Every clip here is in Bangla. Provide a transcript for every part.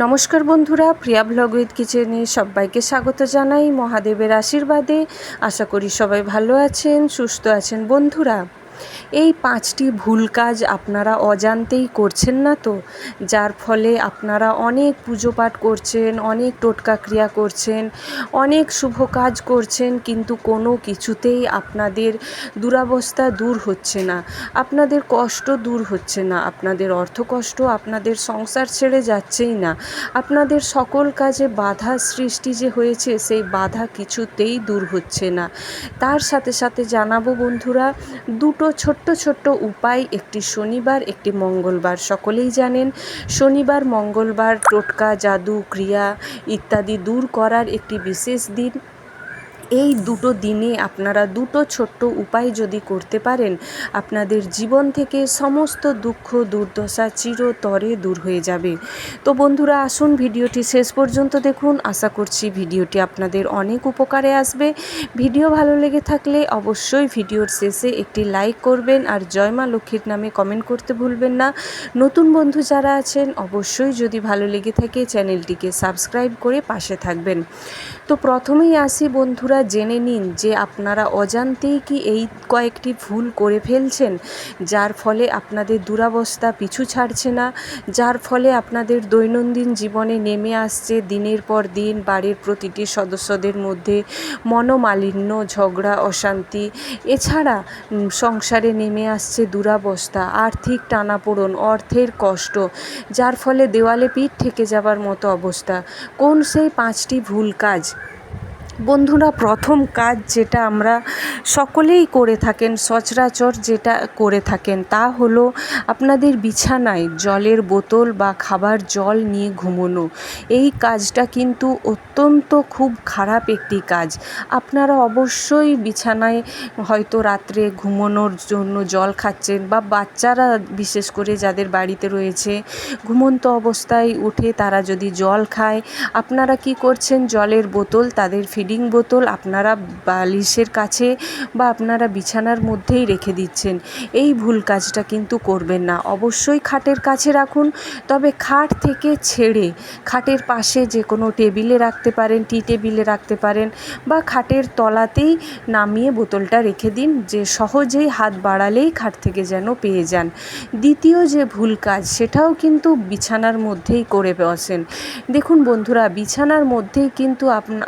নমস্কার বন্ধুরা, প্রিয়া ব্লগ উইথ কিচেনে সবাইকে স্বাগত জানাই মহাদেবের আশীর্বাদে। আশা করি সবাই ভালো আছেন, সুস্থ আছেন বন্ধুরা। এই পাঁচটি ভুল কাজ আপনারা অজান্তেই করছেন না তো? যার ফলে আপনারা অনেক পুজো পাঠ করছেন, অনেক টোটকা ক্রিয়া করছেন, অনেক শুভ কাজ করছেন, কিন্তু কোনো কিছুতেই আপনাদের দুরাবস্থা দূর হচ্ছে না। আপনাদের কষ্ট দূর হচ্ছে না। আপনাদের অর্থকষ্ট আপনাদের সংসার ছেড়ে যাচ্ছেই না। আপনাদের সকল কাজে বাধা সৃষ্টি যে হয়েছে, সেই বাধা কিছুতেই দূর হচ্ছে না। তার সাথে সাথে জানাব বন্ধুরা, দুটো ছোট্ট ছোট্ট উপায়, একটি শনিবার, একটি মঙ্গলবার, সকলেই জানেন। শনিবার, মঙ্গলবার, টোটকা, জাদু, ক্রিয়া ইত্যাদি দূর করার একটি বিশেষ দিন। এই দুটো দিনে আপনারা দুটো ছোট্ট উপায় যদি করতে পারেন, আপনাদের জীবন থেকে সমস্ত দুঃখ, দুর্দশা চিরতরে দূর হয়ে যাবে। তো বন্ধুরা, আসুন ভিডিওটি শেষ পর্যন্ত দেখুন। আশা করছি ভিডিওটি আপনাদের অনেক উপকারে আসবে। ভিডিও ভালো লেগে থাকলে অবশ্যই ভিডিওর শেষে একটি লাইক করবেন আর জয় মা লক্ষ্মীর নামে কমেন্ট করতে ভুলবেন না। নতুন বন্ধু যারা আছেন, অবশ্যই যদি ভালো লেগে থাকে, চ্যানেলটিকে সাবস্ক্রাইব করে পাশে থাকবেন। তো প্রথমেই আসি বন্ধুরা জেনে নিন যে আপনারা অজান্তেই কি এই কয়েকটি ভুল করে ফেলছেন, যার ফলে আপনাদের দুরাবস্থা পিছু ছাড়ছে না, যার ফলে আপনাদের দৈনন্দিন জীবনে নেমে আসছে দিনের পর দিন বাড়ির প্রতিটি সদস্যদের মধ্যে মনোমালিন্য, ঝগড়া, অশান্তি। এছাড়া সংসারে নেমে আসছে দুরাবস্থা, আর্থিক টানাপোড়ন, অর্থের কষ্ট, যার ফলে দেওয়ালে পিঠ থেকে যাবার মতো অবস্থা। কোন সেই পাঁচটি ভুল কাজ বন্ধুরা, প্রথম কাজ যেটা আমরা সকলেই করে থাকেন, সচরাচর যেটা করে থাকেন, তা হলো আপনাদের বিছানায় জলের বোতল বা খাবার জল নিয়ে ঘুমোনো। এই কাজটা কিন্তু অত্যন্ত খুব খারাপ একটি কাজ। আপনারা অবশ্যই বিছানায় হয়তো রাত্রে ঘুমোনোর জন্য জল খাচ্ছেন বা বাচ্চারা বিশেষ করে যাদের বাড়িতে রয়েছে, ঘুমন্ত অবস্থায় উঠে তারা যদি জল খায়, আপনারা কি করছেন? জলের বোতল তাদের ফিডিং বোতল আপনারা বালিশের কাছে বা আপনারা বিছানার মধ্যেই রেখে দিচ্ছেন। এই ভুল কাজটা কিন্তু করবেন না। অবশ্যই খাটের কাছে রাখুন, তবে খাট থেকে ছেড়ে খাটের পাশে যে কোনো টেবিলে রাখতে পারেন, টি টেবিলে রাখতে পারেন বা খাটের তলাতেই নামিয়ে বোতলটা রেখে দিন, যে সহজেই হাত বাড়ালেই খাট থেকে যেন পেয়ে যান। দ্বিতীয় যে ভুল কাজ, সেটাও কিন্তু বিছানার মধ্যেই করে বসেন। দেখুন বন্ধুরা, বিছানার মধ্যেই কিন্তু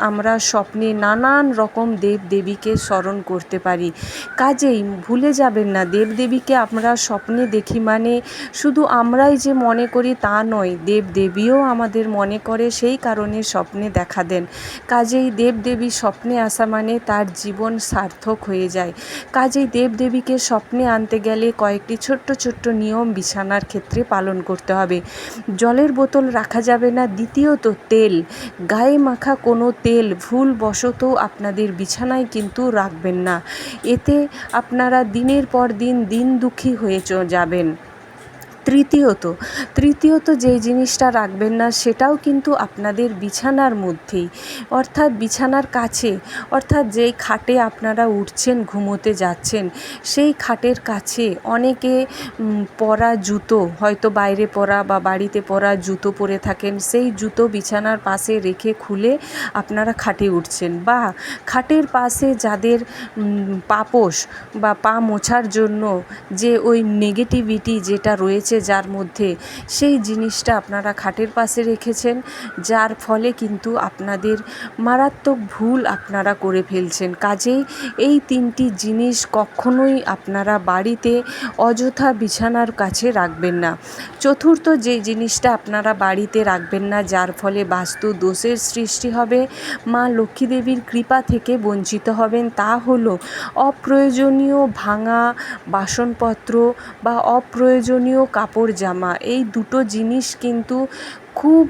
আমরা স্বপ্নে নানান রকম দেব দেবীকে স্মরণ করতে পারি। কাজেই ভুলে যাবেন না দেব দেবীকে আমরা স্বপ্নে দেখি মানে শুধু আমরাই যে মনে করি তা নয় দেব দেবীও আমাদের মনে করে সেই কারণে স্বপ্নে দেখা দেন। কাজেই দেব দেবী স্বপ্নে আসা মানে তার জীবন সার্থক হয়ে যায়। কাজেই দেব দেবীকে স্বপ্নে আনতে গেলে কয়েকটি ছোট্ট ছোট্ট নিয়ম বিছানার ক্ষেত্রে পালন করতে হবে। জলের বোতল রাখা যাবে না, দ্বিতীয়ত তেল। গায়ে মাখা কোনো তেল ভুলবশত আপনাদের বিছানায় কিন্তু রাখবেন না। এতে আপনারা দিনের পর দিন দিন দুঃখী হয়ে চ, যাবেন। তৃতীয়ত তৃতীয়ত যেই জিনিসটা রাখবেন না সেটাও কিন্তু আপনাদের বিছানার মধ্যেই। অর্থাৎ বিছানার কাছে, অর্থাৎ যেই খাটে আপনারা উঠছেন, ঘুমোতে যাচ্ছেন, সেই খাটের কাছে অনেকে পরা জুতো, হয়তো বাইরে পরা বা বাড়িতে পরা জুতো পরে থাকেন, সেই জুতো বিছানার পাশে রেখে খুলে আপনারা খাটে উঠছেন বা খাটের পাশে যাদের পাপোশ বা পা মোছার জন্য যে ওই নেগেটিভিটি যেটা রয়েছে রয়েছে যার মধ্যে সেই জিনিসটা আপনারা খাটের পাশে রেখেছেন, যার ফলে কিন্তু আপনাদের মারাত্মক ভুল আপনারা করে ফেলছেন। কাজেই এই তিনটি জিনিস কখনোই আপনারা বাড়িতে অযথা বিছানার কাছে রাখবেন না। চতুর্থ যে জিনিসটা আপনারা বাড়িতে রাখবেন না, যার ফলে বাস্তু দোষের সৃষ্টি হবে, মা লক্ষ্মী দেবীর কৃপা থেকে বঞ্চিত হবেন, তা হলো অপ্রয়োজনীয় ভাঙা বাসনপত্র বা অপ্রয়োজনীয় কাপড় জামা এই দুটো জিনিস কিন্তু খুব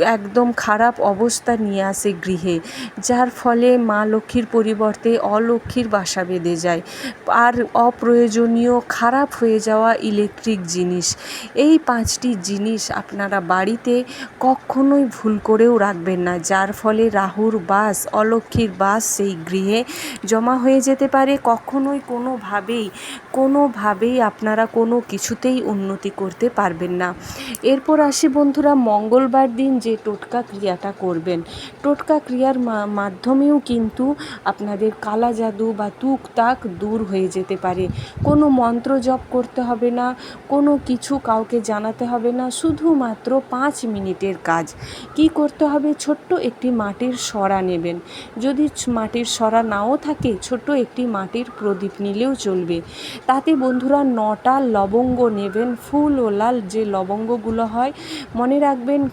একদম খারাপ অবস্থা নিয়ে আসে গৃহে, যার ফলে মা লক্ষ্মীর পরিবর্তে অলক্ষ্মীর বাসা বেঁধে যায়। আর অপ্রয়োজনীয় খারাপ হয়ে যাওয়া ইলেকট্রিক জিনিস। এই পাঁচটি জিনিস আপনারা বাড়িতে কখনোই ভুল করেও রাখবেন না, যার ফলে রাহুর বাস, অলক্ষ্মীর বাস সেই গৃহে জমা হয়ে যেতে পারে। কখনোই কোনোভাবেই কোনোভাবেই আপনারা কোনো কিছুতেই উন্নতি করতে পারবেন না। এরপর আসি বন্ধুরা, মঙ্গলবার দিন যে টোটকা ক্রিয়াটা করবেন। টোটকা ক্রিয়ার মাধ্যমেও কিন্তু আপনাদের কালা জাদু বা তুক তাক দূর হয়ে যেতে পারে। কোনো মন্ত্র জপ করতে হবে না, কোনো কিছু কাউকে জানাতে হবে না, শুধুমাত্র পাঁচ মিনিটের কাজ। কি করতে হবে? ছোট্ট একটি মাটির সরা নেবেন। যদি মাটির সরা নাও থাকে, ছোট্ট একটি মাটির প্রদীপ নিলেও চলবে। তাতে বন্ধুরা নটা লবঙ্গ নেবেন। ফুল ও লাল যে লবঙ্গগুলো হয়, মনে রাখবেন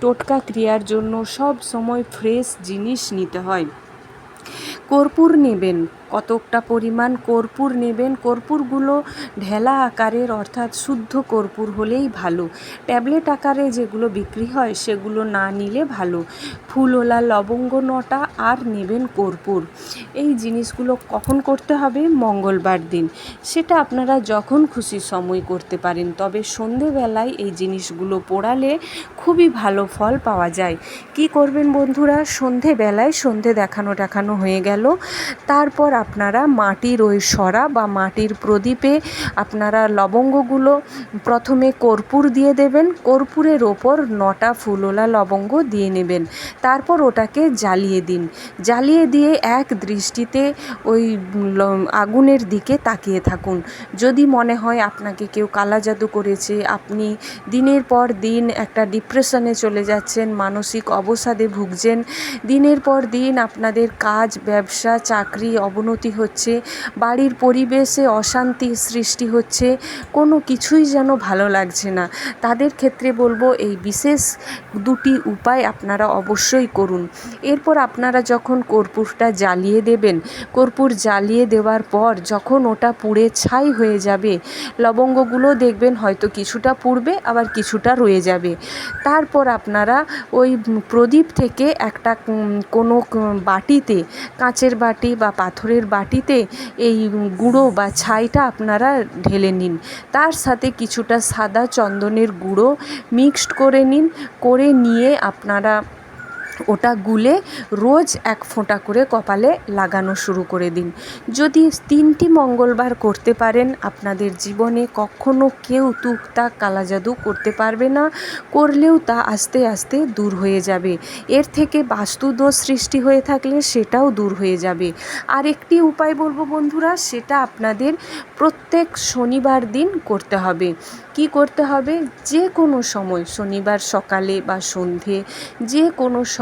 টোটকা ক্রিয়ার জন্য সব সময় ফ্রেশ জিনিস নিতে হয়। কর্পূর নেবেন। কতকটা পরিমাণ কর্পূর নেবেন। কর্পূরগুলো ঢেলা আকারের অর্থাৎ শুদ্ধ কর্পূর হলেই ভালো। ট্যাবলেট আকারে যেগুলো বিক্রি হয় সেগুলো না নিলে ভালো। ফুলওলা লবঙ্গ নটা আর নেবেন কর্পূর। এই জিনিসগুলো কখন করতে হবে? মঙ্গলবার দিন। সেটা আপনারা যখন খুশি সময় করতে পারেন। তবে সন্ধেবেলায় এই জিনিসগুলো পোড়ালে খুবই ভালো ফল পাওয়া যায়। কি করবেন বন্ধুরা? সন্ধেবেলায় সন্ধে দেখানো দেখানো হয়ে গেল। তারপর আপনারা মাটির ওই সরা বা মাটির প্রদীপে আপনারা লবঙ্গগুলো প্রথমে কর্পূর দিয়ে দেবেন। কর্পূরের ওপর নটা ফুলোলা লবঙ্গ দিয়ে নেবেন। তারপর ওটাকে জ্বালিয়ে দিন। জ্বালিয়ে দিয়ে এক দৃষ্টিতে ওই আগুনের দিকে তাকিয়ে থাকুন। যদি মনে হয় আপনাকে কেউ কালা জাদু করেছে, আপনি দিনের পর দিন একটা ডিপ্রেশনে চলে যাচ্ছেন, মানসিক অবসাদে ভুগছেন, দিনের পর দিন আপনাদের কাজ, ব্যবসা, চাকরি অবনতি হচ্ছে, বাড়ির পরিবেশে অশান্তি সৃষ্টি হচ্ছে, কোনো কিছুই যেন ভালো লাগছে না। তাদের ক্ষেত্রে বলব এই বিশেষ দুটি উপায় আপনারা অবশ্যই করুন। এরপর আপনারা যখন কর্পূরটা জ্বালিয়ে দেবেন, কর্পূর জ্বালিয়ে দেওয়ার পর যখন ওটা পুড়ে ছাই হয়ে যাবে, লবঙ্গগুলো দেখবেন হয়তো কিছুটা পুড়বে, আবার কিছুটা রয়ে যাবে। তারপর আপনারা ওই প্রদীপ থেকে একটা কোনো বাটিতে, কাঁচের বাটি বা পাথরের বাটিতে এই গুঁড়ো বা ছাইটা আপনারা ঢেলে নিন। তার সাথে কিছুটা সাদা চন্দনের গুঁড়ো মিক্সড করে নিন, করে নিয়ে আপনারা ওটা গুলে রোজ এক ফোঁটা করে কপালে লাগানো শুরু করে দিন। যদি তিনটি মঙ্গলবার করতে পারেন, আপনাদের জীবনে কখনো কেউ তুকতাক কালা জাদু করতে পারবে না, করলেও তা আস্তে আস্তে দূর হয়ে যাবে। এর থেকে বাস্তুদোষ সৃষ্টি হয়ে থাকলে সেটাও দূর হয়ে যাবে। আর একটি উপায় বলব বন্ধুরা, সেটা আপনাদের প্রত্যেক শনিবার দিন করতে হবে। কি করতে হবে? যে কোনো সময়, শনিবার সকালে বা সন্ধে, যে কোনো সময়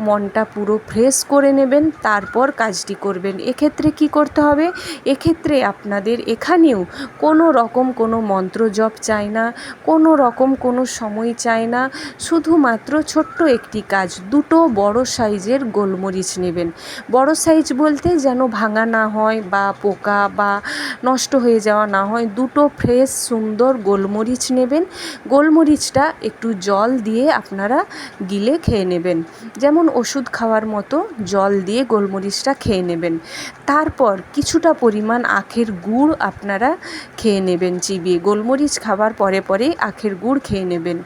মনটা পুরো ফ্রেশ করে নেবেন, তারপর কাজটি করবেন। এক্ষেত্রে কি করতে হবে? এক্ষেত্রে আপনাদের এখানেও কোনো রকম কোনো মন্ত্র জপ চাই না, কোনো রকম কোনো সময় চাই না, শুধুমাত্র ছোট্ট একটি কাজ, দুটো বড় সাইজের গোলমরিচ নেবেন। বড় সাইজ বলতে যেন ভাঙা না হয় বা পোকা বা নষ্ট হয়ে যাওয়া না হয়, দুটো ফ্রেশ সুন্দর গোলমরিচ নেবেন। গোলমরিচটা একটু জল দিয়ে আপনারা গিলে খেয়ে নেবেন। যেমন ওষুধ খাওয়ার মতো জল দিয়ে গোলমরিচটা খেয়ে নেবেন। তারপর কিছুটা পরিমাণ আখের গুড় আপনারা খেয়ে নেবেন চিবিয়ে। গোলমরিচ খাবার পরে পরেই আখের গুড় খেয়ে নেবেন।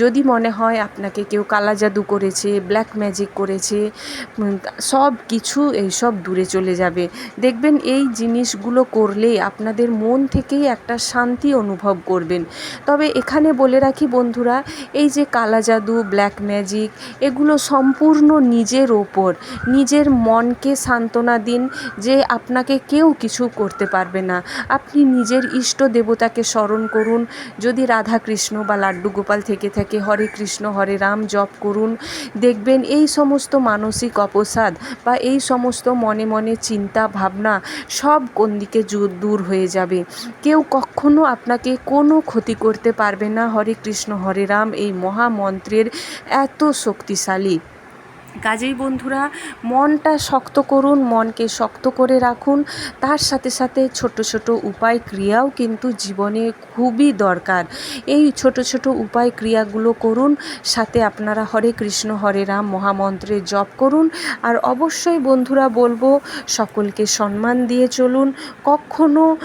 যদি মনে হয় আপনাকে কেউ কালা জাদু করেছে ব্ল্যাক ম্যাজিক করেছে সব কিছু এইসব দূরে চলে যাবে। দেখবেন এই জিনিসগুলো করলেই আপনাদের মন থেকেই একটা শান্তি অনুভব করবেন। তবে এখানে বলে রাখি বন্ধুরা, এই যে কালা জাদু ব্ল্যাক ম্যাজিক এগুলো সম্পূর্ণ নিজের ওপর। নিজের মনকে সান্ত্বনা দিন যে আপনাকে কেউ কিছু করতে পারবে না। আপনি নিজের ইষ্ট দেবতাকে স্মরণ করুন। যদি রাধা কৃষ্ণ বা লাড্ডু গোপাল থেকে থাকে, হরে কৃষ্ণ, হরে রাম জপ করুন। দেখবেন এই সমস্ত মানসিক অপসাদ বা এই সমস্ত মনে মনে চিন্তা ভাবনা সব কোন দিকে দূর হয়ে যাবে। কেউ কখনো আপনাকে কোনো ক্ষতি করতে পারবে না। হরে কৃষ্ণ, হরে রাম এই মহামন্ত্রের এত শক্তিশালী चालीत কাজেই বন্ধুরা, মনটা শক্ত করুন, মনকে শক্ত করে রাখুন। তার সাথে সাথে ছোট ছোট উপায় ক্রিয়াও কিন্তু জীবনে খুবই দরকার। এই ছোট ছোট উপায় ক্রিয়াগুলো করুন, সাথে আপনারা হরে কৃষ্ণ, হরে রাম মহামন্ত্রের জপ করুন। আর অবশ্যই বন্ধুরা বলব, সকলকে সম্মান দিয়ে চলুন। কখনো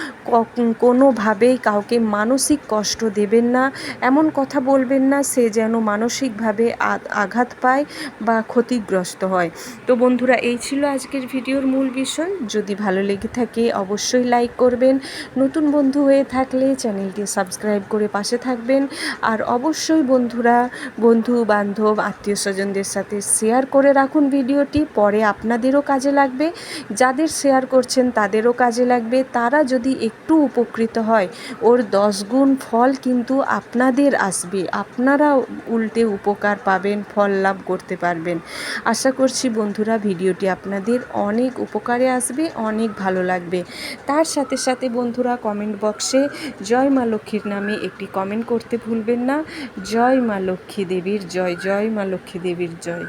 কোনোভাবেই কাউকে মানসিক কষ্ট দেবেন না। এমন কথা বলবেন না, সে যেন মানসিকভাবে আঘাত পায় বা ক্ষতিগ্রস্ত হয়। তো বন্ধুরা, এই ছিল আজকের ভিডিওর মূল বিষয়। যদি ভালো লেগে থাকে, অবশ্যই লাইক করবেন। নতুন বন্ধু হয়ে থাকলে চ্যানেলটি সাবস্ক্রাইব করে পাশে থাকবেন। আর অবশ্যই বন্ধুরা, বন্ধু, বান্ধব, আত্মীয় স্বজনদের সাথে শেয়ার করে রাখুন ভিডিওটি। পরে আপনাদেরও কাজে লাগবে। যাদের শেয়ার করছেন, তাদেরও কাজে লাগবে। তারা যদি একটু উপকৃত হয়, ওর দশ গুণ ফল কিন্তু আপনাদের আসবে। আপনারা উল্টে উপকার পাবেন, ফল লাভ করতে পারবেন। আশা করছি বন্ধুরা ভিডিওটি আপনাদের অনেক উপকারে আসবে, অনেক ভালো লাগবে। তার সাথে সাথে বন্ধুরা কমেন্ট বক্সে জয় মা লক্ষ্মীর নামে একটি কমেন্ট করতে ভুলবেন না। জয় মা লক্ষ্মী দেবীর জয় জয় মা লক্ষ্মী দেবীর জয়।